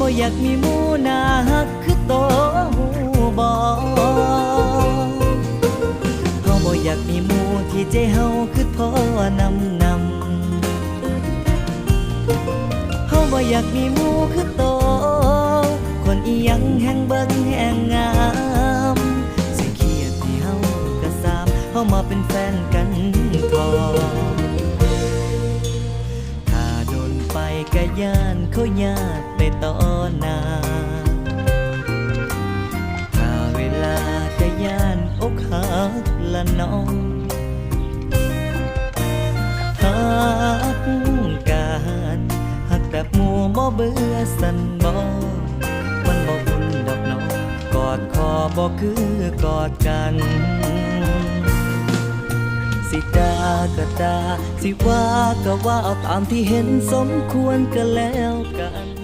บ่อยากมีหมูนาฮักคือโตหูบอเฮาบ่อยากมีหมูที่ใจเฮาคือท้อนำนำเฮาบ่อยากมีหมูคือโต คนอียังแห่งเบิ่งแห่งงามสิเครียดที่เฮาก็สามเฮามาเป็นแฟนกัน ก็ย่านเขาญาติไปต่อหน้าถ้าเวลาก็ย่านอกหักละน้องหักกันหักแบบหมัวบ่เบื่อสันบ่มันบ่อุ่นดอกน้องกอดคอบ่คือกอดกัน สิดาก็ดาสิว่าก็ว่าเอาตามที่เห็นสมควรก็แล้วกัน